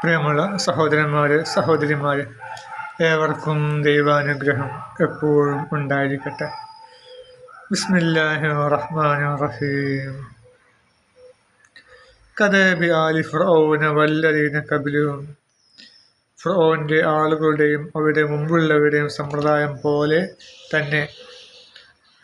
പ്രിയമുള്ള സഹോദരന്മാരെ സഹോദരിമാരെ ഏവർക്കും ദൈവാനുഗ്രഹം എപ്പോഴും ഉണ്ടായിരിക്കട്ടെ. ബിസ്മില്ലാഹി റഹ്മാൻ റഹീം. കഥബി ആലി ഫ്രൗന വല്ലതീന കബിലും ഫ്രോന്റെ ആളുകളുടെയും അവരുടെ മുമ്പുള്ളവരുടെയും സമ്പ്രദായം പോലെ തന്നെ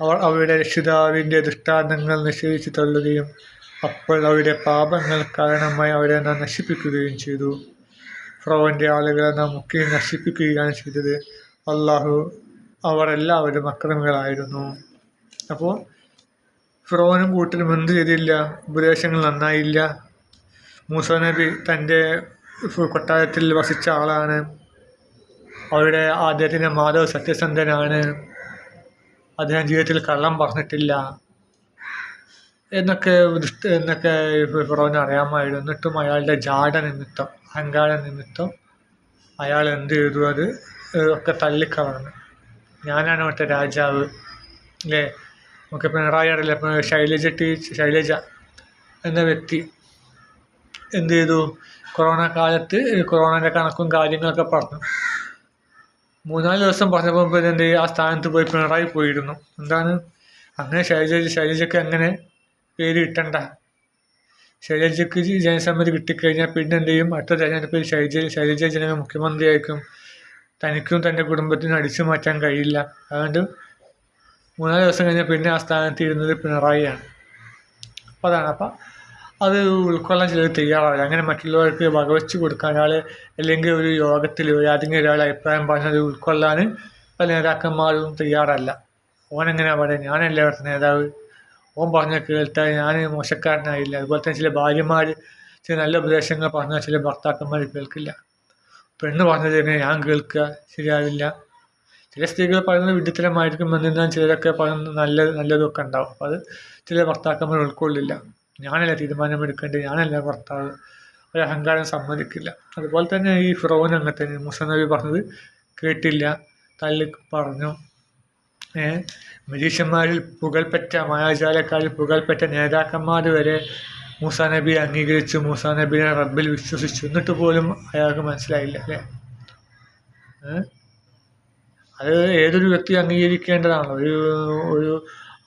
അവർ അവരുടെ രക്ഷിതാവിന്റെ ദൃഷ്ടാന്തങ്ങൾ നിഷേധിച്ചു തള്ളുകയും അപ്പോൾ അവരുടെ പാപങ്ങൾ കാരണമായി അവരെ നാം നശിപ്പിക്കുകയും ചെയ്തു. ഫ്രോവിന്റെ ആളുകളെ നാം മുക്കിയും നശിപ്പിക്കുകയാണ് ചെയ്തത്. അള്ളാഹു അവർ എല്ലാവരും അക്രമികളായിരുന്നു. അപ്പോൾ ഫിറോനും കൂട്ടിനും എന്ത് ചെയ്തില്ല? ഉപദേശങ്ങൾ നന്നായില്ല. മൂസ നബി തന്റെ കൊട്ടാരത്തിൽ വസിച്ച ആളാണ്. അവരുടെ അദ്ദേഹത്തിന്റെ മാധവ് സത്യസന്ധനാണ്. അദ്ദേഹം ജീവിതത്തിൽ കള്ളം പറഞ്ഞിട്ടില്ല. എന്നൊക്കെ എന്നൊക്കെ ഫിറോന് അറിയാമായിരുന്നു എന്നിട്ടും അയാളുടെ ജാട നിമിത്തം അഹങ്കാര നിമിത്തം അയാൾ എന്ത് ചെയ്തു? അത് ഒക്കെ തള്ളിക്കളഞ്ഞു. ഞാനാണ് മറ്റേ രാജാവ് അല്ലേ? നമുക്ക് പിണറായി അറിയില്ല. ശൈലജ ടീച്ചർ ശൈലജ എന്ന വ്യക്തി എന്ത് ചെയ്തു? കൊറോണ കാലത്ത് കൊറോണന്റെ കണക്കും കാര്യങ്ങളൊക്കെ പറഞ്ഞു. മൂന്നാൽ ദിവസം പറഞ്ഞപ്പോൾ പിന്നെ എന്ത് ആ സ്ഥാനത്ത് പോയി പിണറായി പോയിരുന്നു. എന്താണ്? അങ്ങനെ ശൈലജ ശൈലജയ്ക്ക് അങ്ങനെ പേര് കിട്ടണ്ട. ശൈലജയ്ക്ക് ജനസമ്മതി കിട്ടിക്കഴിഞ്ഞാൽ പിന്നെ എന്ത് ചെയ്യും? അടുത്ത തെരഞ്ഞെടുപ്പിൽ ശൈലജ ശൈലജ ജനക മുഖ്യമന്ത്രിയായിരിക്കും തനിക്കും തന്റെ കുടുംബത്തിനും അടിച്ചു മാറ്റാൻ കഴിയില്ല. അതുകൊണ്ട് മൂന്നാൽ ദിവസം കഴിഞ്ഞാൽ പിന്നെ ആ സ്ഥാനത്ത് ഇരുന്നത് പിണറായിയാണ്. അപ്പോൾ അതാണ്. അപ്പം അത് ഉൾക്കൊള്ളാൻ ചിലർ തയ്യാറാവില്ല. അങ്ങനെ മറ്റുള്ളവർക്ക് വകവെച്ച് കൊടുക്കാൻ ഒരാൾ അല്ലെങ്കിൽ ഒരു യോഗത്തിൽ ഏതെങ്കിലും ഒരാൾ അഭിപ്രായം പറഞ്ഞത് ഉൾക്കൊള്ളാൻ പല നേതാക്കന്മാരും തയ്യാറല്ല. ഓനെങ്ങനെയാണ് പറയുന്നത് ഞാനല്ലേ അവിടുത്തെ നേതാവ്. ഓൻ പറഞ്ഞ കേൾത്താൽ ഞാൻ മോശക്കാരനായില്ല. അതുപോലെ തന്നെ ചില ഭാര്യമാർ ചില നല്ല ഉപദേശങ്ങൾ പറഞ്ഞാൽ ചില ഭർത്താക്കന്മാർ കേൾക്കില്ല. പെണ്ണ് പറഞ്ഞത് തന്നെ ഞാൻ കേൾക്കുക ശരിയാവില്ല. ചില സ്ത്രീകൾ പറയുന്നത് വിഡിത്തരമായിരിക്കും എന്നിരുന്നാൽ ചിലരൊക്കെ പറയുന്നത് നല്ല നല്ലതൊക്കെ ഉണ്ടാവും. അപ്പോൾ അത് ചില ഭർത്താക്കന്മാർ ഉൾക്കൊള്ളില്ല. ഞാനല്ല തീരുമാനമെടുക്കേണ്ടത്? ഞാനല്ല ഭർത്താവ്? ഒരു അഹങ്കാരം സമ്മതിക്കില്ല. അതുപോലെ തന്നെ ഈ ഫിറോൻ അങ്ങനെ തന്നെ മുസനബി പറഞ്ഞത് കേട്ടില്ല. തള്ളി പറഞ്ഞു. മരീഷന്മാരിൽ പുകൾപ്പെട്ട മായാജാലക്കാരിൽ പുകൾപ്പെട്ട നേതാക്കന്മാർ വരെ മൂസ നബിയെ അംഗീകരിച്ചു. മൂസ നബിയെ റബ്ബിൽ വിശ്വസിച്ചു. എന്നിട്ട് പോലും അയാൾക്ക് മനസ്സിലായില്ല അല്ലേ? അത് ഏതൊരു വ്യക്തി അംഗീകരിക്കേണ്ടതാണ്. ഒരു ഒരു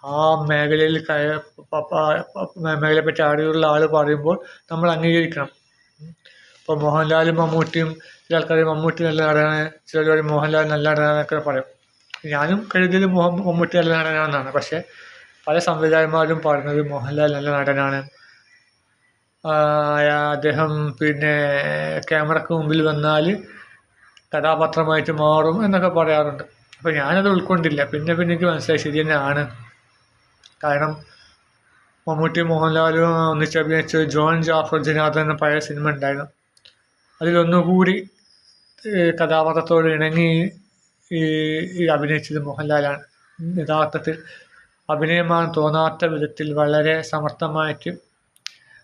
ആ മേഖലയിൽ മേഖലയെപ്പറ്റി അറിവുള്ള ആൾ പറയുമ്പോൾ നമ്മൾ അംഗീകരിക്കണം. ഇപ്പോൾ മോഹൻലാലും മമ്മൂട്ടിയും ചില ആൾക്കാർ മമ്മൂട്ടി നല്ല നടനാണ് ചിലർ മോഹൻലാൽ നല്ല നടനാണെന്നൊക്കെ പറയും. ഞാനും കരുതിയത് മോഹൻ മമ്മൂട്ടി നല്ല നടനാണെന്നാണ്. പക്ഷേ പല സംവിധായകന്മാരും പറയുന്നത് മോഹൻലാൽ നല്ല നടനാണ്. അദ്ദേഹം പിന്നെ ക്യാമറക്ക് മുമ്പിൽ വന്നാൽ കഥാപാത്രമായിട്ട് മാറും എന്നൊക്കെ പറയാറുണ്ട്. അപ്പോൾ ഞാനത് ഉൾക്കൊണ്ടില്ല. പിന്നെ പിന്നെ എനിക്ക് മനസ്സിലായി ശരി തന്നെയാണ്. കാരണം മമ്മൂട്ടി മോഹൻലാലും ഒന്നിച്ച് അഭിനയിച്ച ജോൺ ജാഫർ ജനാഥൻ എന്ന പഴയ സിനിമ ഉണ്ടായിരുന്നു. അതിലൊന്നുകൂടി കഥാപാത്രത്തോട് ഇണങ്ങി ഈ അഭിനയിച്ചത് മോഹൻലാലാണ്. യഥാർത്ഥത്തിൽ അഭിനയമാണ് തോന്നാത്ത വിധത്തിൽ വളരെ സമർത്ഥമായിട്ട്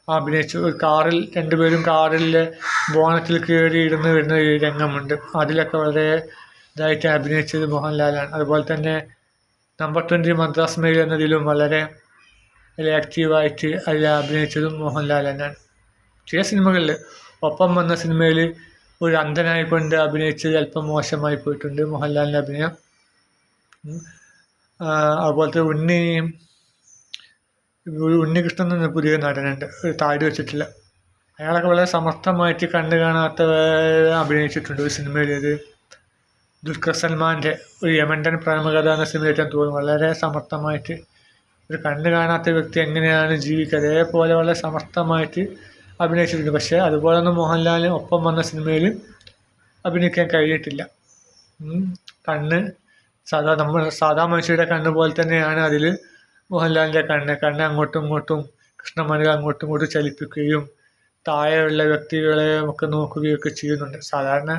അഭിനയിച്ചു. ഒരു കാറിൽ രണ്ടുപേരും കാറിൽ ബോണറ്റിൽ കയറി ഇരുന്ന് വരുന്ന ഒരു രംഗമുണ്ട്. അതിലൊക്കെ വളരെ ഇതായിട്ട് അഭിനയിച്ചത് മോഹൻലാലാണ്. അതുപോലെ തന്നെ നമ്പർ ട്വന്റി മദ്രാസ് മെയിൽ എന്നതിലും വളരെ ആക്റ്റീവായിട്ട് അതിൽ അഭിനയിച്ചതും മോഹൻലാൽ തന്നെയാണ്. ചില സിനിമകളിൽ ഒപ്പം വന്ന സിനിമയിൽ ഒരു അന്ധനായിക്കൊണ്ട് അഭിനയിച്ചത് അല്പം മോശമായി പോയിട്ടുണ്ട് മോഹൻലാലിന്റെ അഭിനയം. അതുപോലത്തെ ഉണ്ണി ഉണ്ണികൃഷ്ണൻ എന്ന പുതിയ നടനുണ്ട്. ഒരു താടി വെച്ചിട്ടില്ല. അയാളൊക്കെ വളരെ സമർത്ഥമായിട്ട് കണ്ടു കാണാത്ത അഭിനയിച്ചിട്ടുണ്ട് ഒരു സിനിമയിൽ. ദുൽഖർ സൽമാന്റെ ഒരു യമണ്ടൻ പ്രേമകഥ എന്ന സിനിമയിൽ തോന്നുന്നു. വളരെ സമർത്ഥമായിട്ട് ഒരു കണ്ടു കാണാത്ത വ്യക്തി എങ്ങനെയാണ് ജീവിക്കുക? അതേപോലെ വളരെ സമർത്ഥമായിട്ട് അഭിനയിച്ചിട്ടുണ്ട്. പക്ഷേ അതുപോലെ തന്നെ മോഹൻലാലിന് ഒപ്പം വന്ന സിനിമയിൽ അഭിനയിക്കാൻ കഴിഞ്ഞിട്ടില്ല. കണ്ണ് സാധാ നമ്മൾ സാധാ മനുഷ്യരുടെ കണ്ണ് പോലെ തന്നെയാണ് അതിൽ മോഹൻലാലിന്റെ കണ്ണ്. കണ്ണ് അങ്ങോട്ടും ഇങ്ങോട്ടും കൃഷ്ണമണികൾ അങ്ങോട്ടും ഇങ്ങോട്ടും ചലിപ്പിക്കുകയും താഴെയുള്ള വ്യക്തികളെ ഒക്കെ നോക്കുകയൊക്കെ ചെയ്യുന്നുണ്ട്. സാധാരണ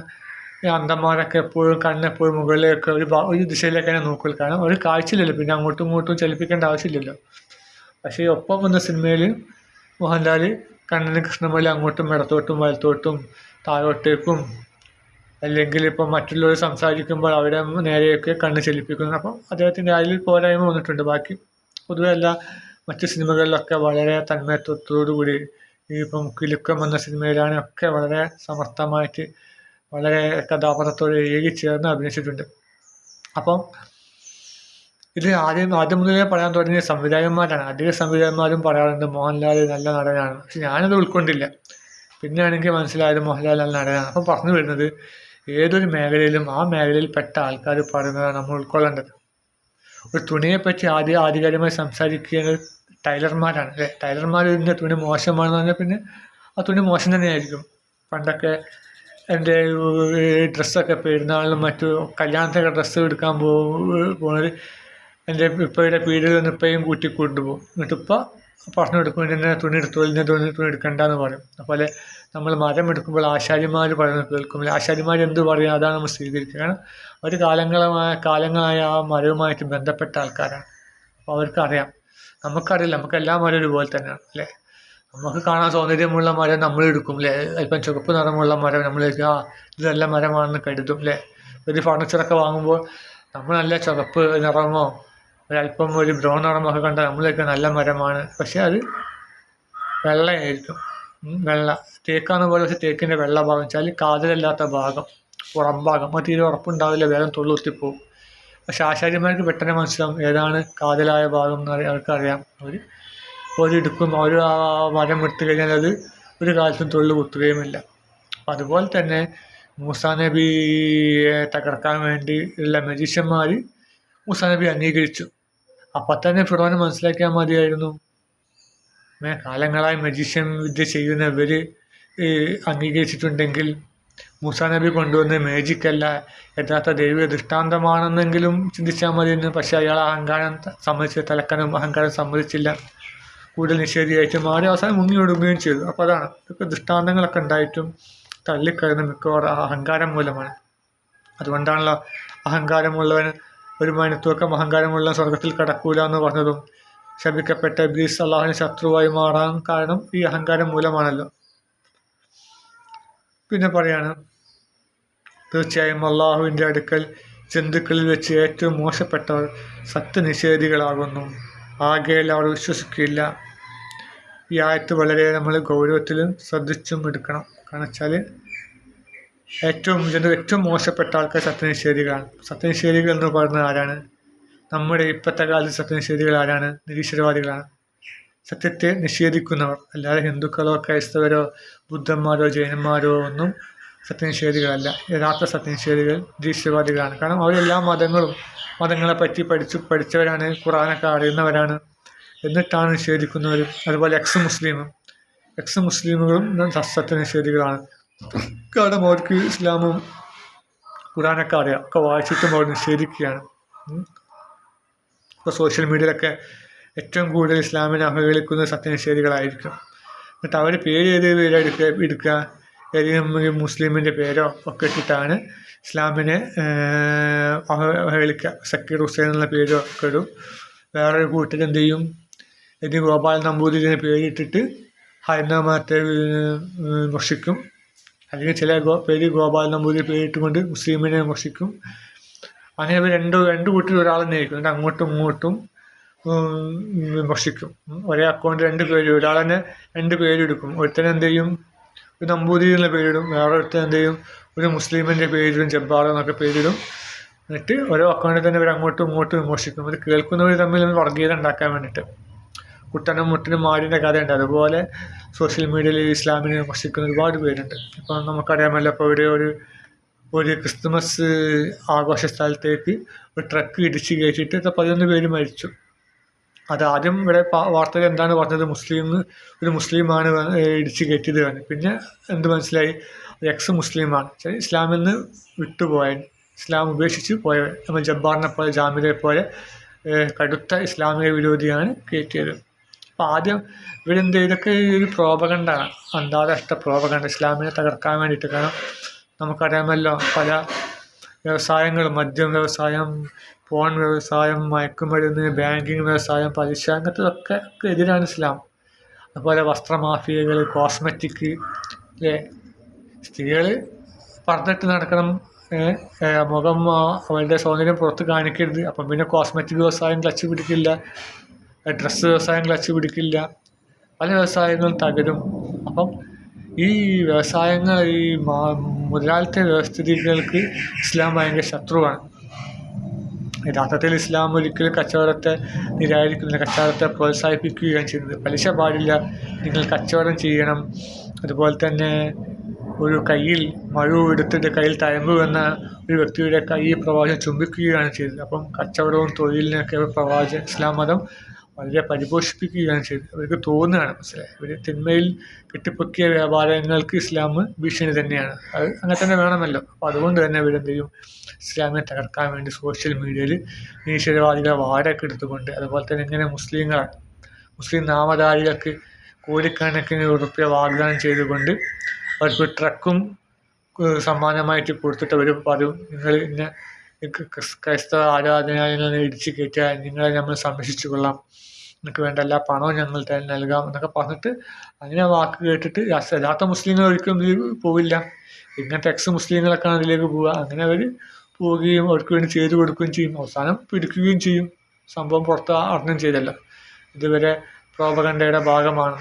അന്തന്മാരൊക്കെ എപ്പോഴും കണ്ണെപ്പോഴും മുകളിലേക്ക് ഒരു ഒരു ദിശയിലേക്കാണ് നോക്കൽ കാരണം ഒരു കാഴ്ചയില്ലല്ലോ. പിന്നെ അങ്ങോട്ടും ഇങ്ങോട്ടും ചലിപ്പിക്കേണ്ട ആവശ്യമില്ലല്ലോ. പക്ഷേ ഒപ്പം വന്ന സിനിമയിൽ മോഹൻലാൽ കണ്ണിന് കൃഷ്ണമണി അങ്ങോട്ടും ഇടത്തോട്ടും വലത്തോട്ടും താഴോട്ടേക്കും. അല്ലെങ്കിൽ ഇപ്പം മറ്റുള്ളവർ സംസാരിക്കുമ്പോൾ അവിടെ നേരെയൊക്കെ കണ്ണ് ചലിപ്പിക്കുന്നു. അപ്പം അദ്ദേഹത്തിന്റെ അതിൽ പോരായ്മ വന്നിട്ടുണ്ട്. ബാക്കി പൊതുവെ എല്ലാ മറ്റു സിനിമകളിലൊക്കെ വളരെ തന്മയത്വത്തോടുകൂടി ഈ ഇപ്പം കിലുക്കം എന്ന സിനിമയിലാണ് ഒക്കെ വളരെ സമർത്ഥമായിട്ട് വളരെ കഥാപാത്രത്തോട് ഏകി ചേർന്ന് അഭിനയിച്ചിട്ടുണ്ട്. അപ്പം ഇത് ആദ്യം ആദ്യം മുതലേ പറയാൻ തുടങ്ങിയ സംവിധായകന്മാരാണ്. അധിക സംവിധായകന്മാരും പറയാറുണ്ട് മോഹൻലാൽ നല്ല നടനാണ്. പക്ഷെ ഞാനത് ഉൾക്കൊണ്ടില്ല. പിന്നെയാണെങ്കിൽ മനസ്സിലായത് മോഹൻലാൽ നല്ല നടനാണ്. അപ്പം പറഞ്ഞു വരുന്നത് ഏതൊരു മേഖലയിലും ആ മേഖലയിൽ പെട്ട ആൾക്കാർ പറയുന്നതാണ് നമ്മൾ ഉൾക്കൊള്ളേണ്ടത്. ഒരു തുണിയെപ്പറ്റി ആദ്യം ആധികാരികമായി സംസാരിക്കുന്നത് ടൈലർമാരാണ് അല്ലേ? ടൈലർമാർ ഇതിന്റെ തുണി മോശമാണെന്ന് പറഞ്ഞാൽ പിന്നെ ആ തുണി മോശം തന്നെയായിരിക്കും. പണ്ടൊക്കെ എന്റെ ഡ്രസ്സൊക്കെ പെരുന്നാളിലും മറ്റു കല്യാണത്തിനൊക്കെ ഡ്രസ്സ് എടുക്കാൻ പോകുന്നത് എന്റെ ഇപ്പയുടെ പീടികയിൽ നിന്ന് ഇപ്പയും കൂട്ടി കൊണ്ടുപോകും. എന്നിട്ട് ഉപ്പ പറഞ്ഞു കൊടുക്കും തന്നെ തുണി എടുത്തു ഇന്ന തുണി തുണി എടുക്കണ്ടെന്ന് പറയും. അതുപോലെ നമ്മൾ മരം എടുക്കുമ്പോൾ ആശാരിമാർ പറയുന്നത് കേൾക്കും. ആശാരിമാർ എന്ത് പറയും? അതാണ് നമ്മൾ സ്വീകരിക്കുക. കാരണം അവർ കാലങ്ങളായ കാലങ്ങളായ ആ മരവുമായിട്ട് ബന്ധപ്പെട്ട ആൾക്കാരാണ്. അപ്പോൾ അവർക്കറിയാം. നമുക്കറിയില്ല. നമുക്ക് എല്ലാ മരവും ഒരുപോലെ തന്നെയാണ്. അല്ലേ നമുക്ക് കാണാൻ സൗന്ദര്യമുള്ള മരം നമ്മൾ എടുക്കും. അല്ലേ അല്പം ചുവപ്പ് നിറമുള്ള മരം നമ്മൾ ആ ഇത് നല്ല മരമാണെന്ന് കരുതും. അല്ലേ ഒരു ഫർണിച്ചറൊക്കെ വാങ്ങുമ്പോൾ നമ്മൾ നല്ല ചുവപ്പ് നിറമോ ഒരല്പം ഒരു ബ്രൗൺ നിറമൊക്കെ കണ്ടാൽ നമ്മളൊക്കെ നല്ല മരമാണ്. പക്ഷെ അത് വെള്ളയായിരിക്കും. വെള്ള. തേക്കാന്ന് പോലെ പക്ഷെ തേക്കിന്റെ വെള്ള ഭാഗം. വെച്ചാൽ കാതലല്ലാത്ത ഭാഗം ഭാഗം. അത് തീരെ ഉറപ്പുണ്ടാവില്ല വേഗം തൊള്ളുത്തിപ്പോവും പക്ഷെ ആശാരിമാർക്ക് പെട്ടെന്ന് മനസ്സിലാവും ഏതാണ് കാതലായ ഭാഗം എന്ന് അവർക്കറിയാം. അവർ ഒരെടുക്കും അവർ ആ മരം എടുത്തു കഴിഞ്ഞാൽ അത് ഒരു കാലത്തും തൊഴിൽ കുത്തുകയുമില്ല. അതുപോലെ തന്നെ മൂസാ നബിയെ തകർക്കാൻ വേണ്ടി ഉള്ള മജീഷ്യന്മാർ മൂസാ നബി അംഗീകരിച്ചു. അപ്പം തന്നെ ഫിറോനെ മനസ്സിലാക്കിയാൽ മതിയായിരുന്നു. കാലങ്ങളായി മജീഷ്യൻ വിദ്യ ചെയ്യുന്നവർ അംഗീകരിച്ചിട്ടുണ്ടെങ്കിൽ മൂസാ നബി കൊണ്ടുവന്ന മേജിക്കല്ല യഥാർത്ഥ ദൈവിക ദൃഷ്ടാന്തമാണെന്നെങ്കിലും ചിന്തിച്ചാൽ മതിയെന്ന്. പക്ഷേ അയാൾ അഹങ്കാരം സമ്മതിച്ച് തലക്കനും അഹങ്കാരം സമ്മതിച്ചില്ല. കൂടുതൽ നിഷേധിയായിട്ട് മാറി അവസാനം മുങ്ങി ഒടുങ്ങുകയും ചെയ്തു. അപ്പോൾ അതാണ് ഇതൊക്കെ ദൃഷ്ടാന്തങ്ങളൊക്കെ ഉണ്ടായിട്ടും തള്ളിക്കഴിയുന്ന മിക്കവാറും അഹങ്കാരം മൂലമാണ്. അതുകൊണ്ടാണല്ലോ അഹങ്കാരമുള്ളവൻ ഒരു മണിത്തൂക്കം അഹങ്കാരമുള്ള സ്വർഗത്തിൽ കടക്കൂല എന്ന് പറഞ്ഞതും ശപിക്കപ്പെട്ട ഇബ്ലീസ് അള്ളാഹുവിന് ശത്രുവായി മാറാൻ കാരണം ഈ അഹങ്കാരം മൂലമാണല്ലോ. പിന്നെ പറയാണ് തീർച്ചയായും അള്ളാഹുവിന്റെ അടുക്കൽ ജന്തുക്കളിൽ വെച്ച് ഏറ്റവും മോശപ്പെട്ടവർ സത്യനിഷേധികളാകുന്നു. ആകെയിൽ അവർ വിശ്വസിക്കില്ല. ഈ ആയത്ത് വളരെ നമ്മൾ ഗൗരവത്തിലും ശ്രദ്ധിച്ചും എടുക്കണം. കാരണം വെച്ചാൽ ഏറ്റവും ഇതിന്റെ ഏറ്റവും മോശപ്പെട്ട ആൾക്കാർ സത്യനിഷേധികളാണ്. സത്യനിഷേധികൾ എന്ന് പറയുന്നത് ആരാണ്? നമ്മുടെ ഇപ്പോഴത്തെ കാലത്ത് സത്യനിഷേധികൾ ആരാണ്? നിരീശ്വരവാദികളാണ്. സത്യത്തെ നിഷേധിക്കുന്നവർ അല്ലാതെ ഹിന്ദുക്കളോ ക്രൈസ്തവരോ ബുദ്ധന്മാരോ ജൈനന്മാരോ ഒന്നും സത്യനിഷേധികളല്ല. യഥാർത്ഥ സത്യനിഷേധികൾ നിരീശ്വരവാദികളാണ്. കാരണം അവരെല്ലാ മതങ്ങളും മതങ്ങളെ പറ്റി പഠിച്ചു പഠിച്ചവരാണ് ഖുറാനൊക്കെ അറിയുന്നവരാണ് എന്നിട്ടാണ് നിഷേധിക്കുന്നവരും. അതുപോലെ എക്സ് മുസ്ലിമും എക്സ് മുസ്ലിമുകളും സത്യനിഷേധികളാണ്. കാരണം അവർക്ക് ഇസ്ലാമും ഖുറാനൊക്കെ അറിയാം ഒക്കെ വായിച്ചിട്ടും അവർ നിഷേധിക്കുകയാണ്. ഇപ്പോൾ സോഷ്യൽ മീഡിയയിലൊക്കെ ഏറ്റവും കൂടുതൽ ഇസ്ലാമിനെ അവഹേളിക്കുന്ന സത്യനിഷേധികളായിരിക്കും. എന്നിട്ട് അവർ പേര് ഏത് പേര് എടുക്കുക ഏതെങ്കിലും മുസ്ലിമിന്റെ പേരോ ഒക്കെ ഇട്ടിട്ടാണ് ഇസ്ലാമിനെ അവഹേളിക്കുക സക്കീർ ഹുസൈൻ എന്നുള്ള പേരോ ഒക്കെ ഇടും. വേറൊരു കൂട്ടർ എന്ത് ചെയ്യും? ഇനി ഗോപാൽ നമ്പൂതിരിനെ പേരിട്ടിട്ട് ഹൈന്ദവ മതത്തെ വിമർശിക്കും അല്ലെങ്കിൽ ചില ഗോ പേര് ഗോപാൽ നമ്പൂതിരി പേരിട്ടുകൊണ്ട് മുസ്ലിമിനെ വിമർശിക്കും. അങ്ങനെ ഇവർ രണ്ട് രണ്ട് കൂട്ടിൽ ഒരാൾ നയിക്കും എന്നിട്ട് അങ്ങോട്ടും ഇങ്ങോട്ടും വിമർശിക്കും. ഒരേ അക്കൗണ്ട് രണ്ട് പേര് ഒരാൾ തന്നെ രണ്ട് പേരെടുക്കും ഒരുത്തൻ എന്ത് ചെയ്യും? ഒരു നമ്പൂതിരി പേരിടും വേറെ ഒരുത്തൻ എന്ത് ചെയ്യും? ഒരു മുസ്ലിമിന്റെ പേരിടും ജബ്ബാർ എന്നൊക്കെ പേരിടും എന്നിട്ട് ഓരോ അക്കൗണ്ടിൽ തന്നെ ഇവർ അങ്ങോട്ടും ഇങ്ങോട്ടും വിമർശിക്കും. അത് കേൾക്കുന്നവർ തമ്മിൽ വർഗീയത ഉണ്ടാക്കാൻ വേണ്ടിയിട്ട്. കുട്ടനും മുട്ടനും മാടിന്റെ കഥയുണ്ട്. അതുപോലെ സോഷ്യൽ മീഡിയയിൽ ഇസ്ലാമിനെ വിമർശിക്കുന്ന ഒരുപാട് പേരുണ്ട്. ഇപ്പം നമുക്കറിയാമല്ലോ ഇപ്പോൾ ഇവിടെ ഒരു ഒരു ക്രിസ്തുമസ് ആഘോഷ സ്ഥലത്തേക്ക് ഒരു ട്രക്ക് ഇടിച്ച് കയറ്റിയിട്ട് പതിനൊന്ന് പേര് മരിച്ചു. അത് ആദ്യം ഇവിടെ വാർത്തയിൽ എന്താണ് പറഞ്ഞത്? മുസ്ലിം ഒരു മുസ്ലിമാണ് ഇടിച്ച് കയറ്റിയത് തന്നെ പിന്നെ എന്ത് മനസ്സിലായി? എക്സ് മുസ്ലിമാണ് ഇസ്ലാമിൽ നിന്ന് വിട്ടുപോയൻ ഇസ്ലാം ഉപേക്ഷിച്ച് പോയ നമ്മൾ ജബ്ബാറിനെ പോലെ ജാമിലെ പോലെ കടുത്ത ഇസ്ലാമിക വിരോധിയാണ് കയറ്റിയത്. അപ്പോൾ ആദ്യം ഇവരെന്ത് ഇതൊക്കെ ഒരു പ്രോപകണ്ടാണ് അന്താരാഷ്ട്ര പ്രോപകണ്ട ഇസ്ലാമിനെ തകർക്കാൻ വേണ്ടിയിട്ട്. കാരണം നമുക്കറിയാമല്ലോ പല വ്യവസായങ്ങൾ മദ്യം വ്യവസായം ഫോൺ വ്യവസായം മയക്കുമരുന്ന് ബാങ്കിങ് വ്യവസായം പലിശ അങ്ങനത്തതൊക്കെ എതിരാണ് ഇസ്ലാം. അതുപോലെ വസ്ത്രമാഫിയകൾ കോസ്മെറ്റിക് സ്ത്രീകൾ പറഞ്ഞിട്ട് നടക്കണം. മുഖം അവരുടെ സൗന്ദര്യം പുറത്ത് കാണിക്കരുത്. അപ്പം പിന്നെ കോസ്മെറ്റിക് വ്യവസായം ക്ലച്ച് പിടിക്കില്ല ഡ്രസ്സ് വ്യവസായം ക്ലച്ച് പിടിക്കില്ല പല വ്യവസായങ്ങളും തകരും. അപ്പം ഈ വ്യവസായങ്ങൾ ഈ മുതലാളിത്ത വ്യവസ്ഥിതികൾക്ക് ഇസ്ലാം ഭയങ്കര ശത്രുവാണ്. യഥാർത്ഥത്തിൽ ഇസ്ലാം ഒരിക്കലും കച്ചവടത്തെ നിരാകരിക്കുന്നില്ല കച്ചവടത്തെ പ്രോത്സാഹിപ്പിക്കുകയാണ് ചെയ്യുന്നത്. പലിശ പാടില്ല നിങ്ങൾ കച്ചവടം ചെയ്യണം. അതുപോലെ തന്നെ ഒരു കയ്യിൽ മഴു എടുത്തിട്ട് കയ്യിൽ തയമ്പ് വന്ന ഒരു വ്യക്തിയുടെ കൈ പ്രവാചകൻ ചുംബിക്കുകയാണ് ചെയ്തത് അപ്പം കച്ചവടവും തൊഴിലിനൊക്കെ പ്രവാചകൻ ഇസ്ലാം മതം വളരെ പരിപോഷിപ്പിക്കുകയാണ് ചെയ്തത്. അവർക്ക് തോന്നുകയാണ് മനസ്സിലായി? ഇവർ തിന്മയിൽ കെട്ടിപ്പൊക്കിയ വ്യാപാരങ്ങൾക്ക് ഇസ്ലാം ഭീഷണി തന്നെയാണ്. അത് അങ്ങനെ തന്നെ വേണമല്ലോ. അപ്പോൾ അതുകൊണ്ട് തന്നെ ഇവരെന്ത് ചെയ്യും? ഇസ്ലാമിനെ തകർക്കാൻ വേണ്ടി സോഷ്യൽ മീഡിയയിൽ നിരീശ്വരവാദികളെ വാരൊക്കെ എടുത്തുകൊണ്ട് അതുപോലെ തന്നെ ഇങ്ങനെ മുസ്ലിങ്ങളാണ് മുസ്ലിം നാമധാരികൾക്ക് കോടിക്കണക്കിന് ഉറപ്പിയ വാഗ്ദാനം ചെയ്തുകൊണ്ട് അവർക്ക് ട്രക്കും സമ്മാനമായിട്ട് കൊടുത്തിട്ട് അവർ പറയും നിങ്ങൾ ഇന്ന ക്രൈസ്തവ ആരാധനാലയങ്ങളെ ഇടിച്ചു കയറ്റാൻ നിങ്ങളെ നമ്മൾ സംരക്ഷിച്ചു കൊള്ളാം. നിങ്ങൾക്ക് വേണ്ട എല്ലാ പണവും ഞങ്ങൾ തന്നെ നൽകാം എന്നൊക്കെ പറഞ്ഞിട്ട് അങ്ങനെ വാക്ക് കേട്ടിട്ട് യഥാർത്ഥ മുസ്ലിങ്ങൾ ഒരിക്കലും പോവില്ല. ഇങ്ങനത്തെ എക്സ് മുസ്ലിങ്ങളൊക്കെയാണ് അതിലേക്ക് പോവുക. അങ്ങനെ അവർ പോവുകയും അവർക്ക് വേണ്ടി ചെയ്തു കൊടുക്കുകയും ചെയ്യും. അവസാനം പിടിക്കുകയും ചെയ്യും. സംഭവം പുറത്ത് അറിഞ്ഞും ചെയ്തല്ല. ഇതുവരെ പ്രോപകണ്ഠയുടെ ഭാഗമാണ്.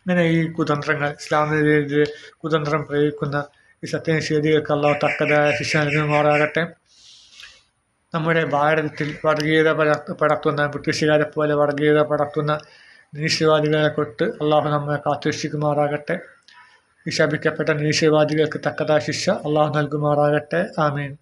ഇങ്ങനെ ഈ കുതന്ത്രങ്ങൾ ഇസ്ലാമിനെതിരെ കുതന്ത്രം പ്രയോഗിക്കുന്ന ഈ സത്യം ശീതികൾക്ക് അള്ളാഹു തക്കതായ ശിക്ഷ നൽകുമാറാകട്ടെ നമ്മുടെ ഭാരതത്തിൽ വർഗീയത പടർത്ത് പടർത്തുന്ന ബ്രിട്ടീഷുകാരെ പോലെ വർഗീയത പടർത്തുന്ന നിരീശ്വരവാദികളെ കൊട്ട് അള്ളാഹു നമ്മെ കാത്തുരക്ഷിക്കുമാറാകട്ടെ. ഈ ശപിക്കപ്പെട്ട നിരീശ്വരവാദികൾക്ക് തക്കതായ ശിക്ഷ അള്ളാഹു നൽകുമാറാകട്ടെ. ആമീൻ.